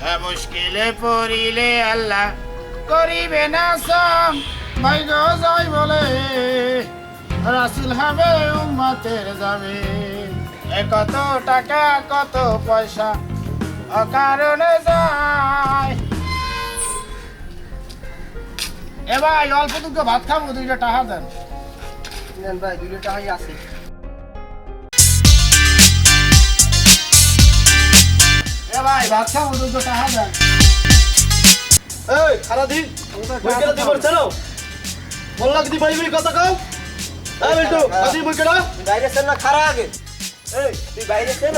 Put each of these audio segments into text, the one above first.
হ্যাঁ, মুশকিলে পড়িলে আল্লাহ করিবে না সম ভাই গো জয় বলে রাসুল হবে উম্মতের যাবে কত টাকা কত পয়সা অকারণে যায়। এ ভাই অল্প দুটো ভাত খাব দুইটা টাকা দেন। নেন ভাই দুইটা টাকাই আছে। এ ভাই ভাত খাব দুটো টাকা দেন। এই খারা দি বইকেটা দি বলছে না বললা কি ভাই কথা কও। এই বিল্টু বইকেটা তুই বাইরে চেন না খারা আগে। এই তুই বাইরে চেন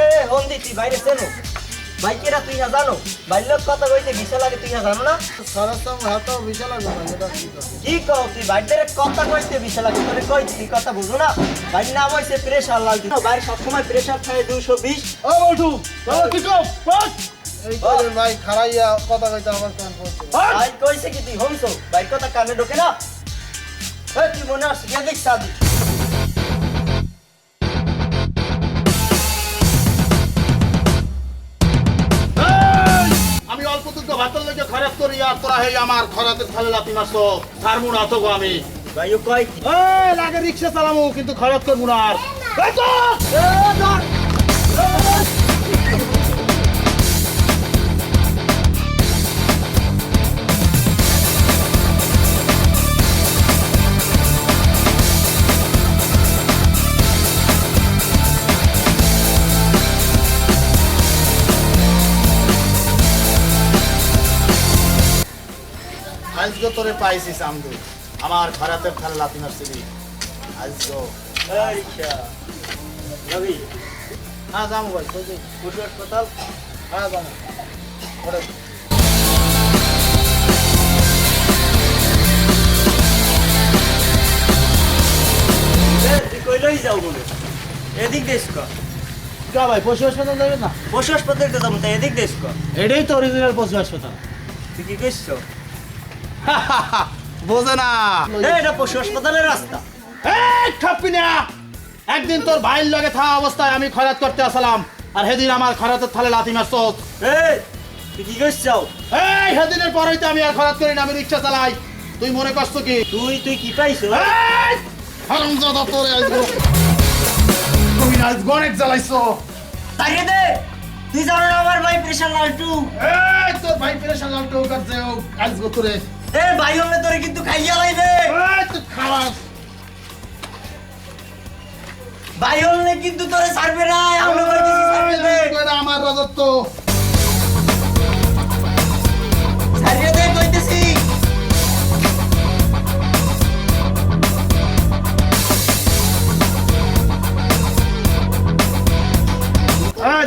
এই হন্দি তুই বাইরে চেন বাইকেরা তুই না জানো? বাইরের কথা কইতে বিশা লাগে তুই না জানো না? সরসম হাতো বিশাল লাগবে এটা কি কও তুই? বাইরের কথা কইতে বিশা লাগে তোরে কই? তুই কথা বুঝো না? বাইর নাম হইছে প্রেসার লাল বাইরে সবসময় প্রেসার থাকে দুশো বিশ। ও বলটু তোরা কি কও বল এই করেন ভাই খারাইয়া কথা কইতে আমার কান পড়ছে। ভাই কইছে কি তুই হমছো বাইর কথা কানে ঢোকে না? এই তুই মনে আসছে কে ভাতের লেগে খারাপ করি আর তোরা হেই আমার খরাতে ফেলে লাতি মারছ। ছাড়মু না তো গো আমি। ভাই ও কয় এই লাগে রিক্সা চালামু কিন্তু খরচ করব না আর। আজকে তোরে পাইছিস আমদু আমার খরাতে ফেলে লাতি মারছিলি আজকে রবি। হ্যাঁ যাব ভাই? পশু হাসপাতাল হ্যাঁ যাব। তুই কইলই যাও বলে। এদিক দেশ ক ভাই পশু হাসপাতাল যাবে না? পশু হাসপাতাল যাব তাই এদিক দেশ ক এটাই তো অরিজিনাল পশু হাসপাতাল। তুই কি কইছো বোঝে না। এটা পশু হাসপাতালের রাস্তা। ঠাপ্পি না একদিন তোর ভাইয়ের লগে থাকা অবস্থায় আমি খরাত করতে আসলাম আর সেদিন আমার খরাতের থালে লাথি মারছ। কি কইছো এই সেদিনের পরেই তো আমি আর খরাত করি না আমি রিক্সা চালাই। তুই মনে করছ কি? তুই তুই কি পাইছো! হারামজাদা তোরে আজগো তুমি আজ অনেক জ্বালাইছো। তাকে দে তুই জানো আমার ভাই প্রেশার লালটু। এই তোর ভাই পেরেশান লালটো করছে ও আজগো তোরে এ ভাই হলে তোরে কিন্তু খাইয়া লাইবে ভাই হলে কিন্তু তোরে ছাড়বে না আমরা ছাড়বে রাজত্ব। ছাড়িয়ে দে কইতেছি।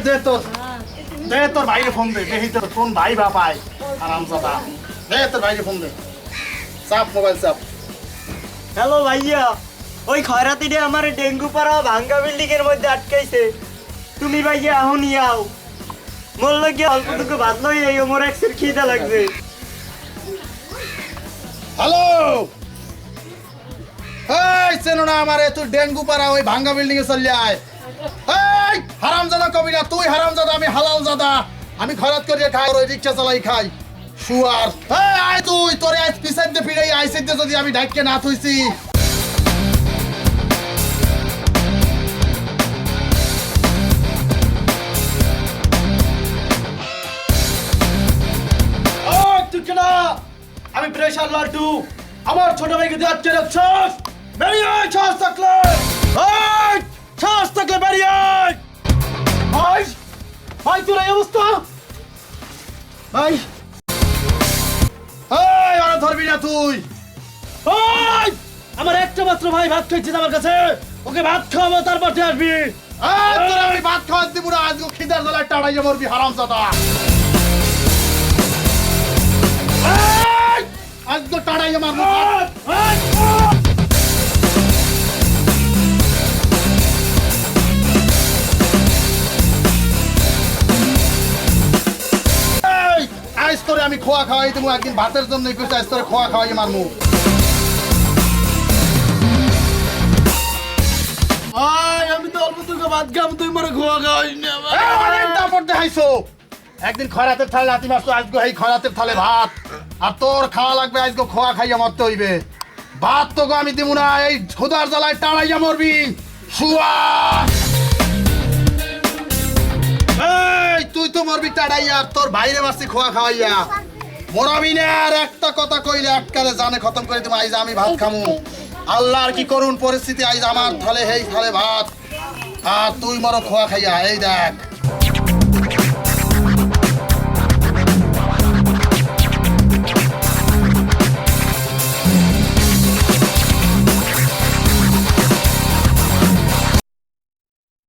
দে তোর দে তোর ভাইরে ফোন দে দেখি তোর কোন ভাই বা পায় হারামজাদা। দে তোর ভাইরে ফোন দে। চাপ মোবাইল চাপ। হ্যালো ভাইয়া। ওই খয়রাতিরে আমার ডেঙ্গু পাড়া ভাঙ্গা বিল্ডিং এর মধ্যে আটকাইছে। তুমি ভাইয়া এখনই আও। মোর লগে অল্প ভাত লই এই মোর একসের খিদা লাগবে। হ্যালো এই চেনো না আমারে তুই ডেঙ্গু পাড়া ওই ভাঙ্গা বিল্ডিং এ চলে আয়। এই হারামজাদা কবি না তুই হারামজাদা আমি হালাল জাদা আমি খরাত করিয়ে খাই ওই রিক্সা চালাই খাই। শুয়ার এই, আয় তুই, তোরে আজ পিছন দিয়ে ফিরে আইসিতে যদি আমি ডাইকে না থইছি। আমি প্রেশার লাড্ডু। আমার ছোট ভাইকে তুই আটকে রাখছস? বেরিয়ে আয় ছাস থাকলে। ছাস থাকলে বেরিয়ে আয়। ভাই ভাই, তোর এই অবস্থা? ভাই না তুই। ওই! আমার একটা মাত্র ভাই ভাত খাইছে আমার কাছে। ওকে ভাত খাওয়াবো তারপর তুই আসবি। তোর আমি ভাত খাওয়াতে দিব না আজকে খিদার যাব টাড়াইয়ে মরবি হারামজাদা। আজকে আজ তো আমি খোয়া খাওয়াই তুমি একদিন ভাতের জন্য কইছে আজ তোরে খোয়া খাওয়াই মারমু। ভাই আমি তো অল্প তোকে ভাত খাম তুই মরে খোয়া খাওয়াই না দেখাইছো। একদিন খরাতের থালে লাতি মারছো আজকে এই খরাতের থালে ভাত। আর তোর খাওয়া লাগবে আজকে খোয়া খাইয়া মরতে হইবে। ভাত তোকে আমি দিব না এই খুদার জ্বালায় টাড়াইয়া মরবি। শুয়া! তো মরবি টাড়াইয়া আর তোর বাইরে মারছি খোয়া খাওয়াইয়া। মরাবি না আর একটা কথা কইলে আটকালে জানে খতম করে তুমি আইজ আমি ভাত খামু। আল্লাহর কি করুন পরিস্থিতি, আইজ আমার থালে হেই থালে ভাত। আর তুই মরো খোয়া খাইয়া, এই দেখ।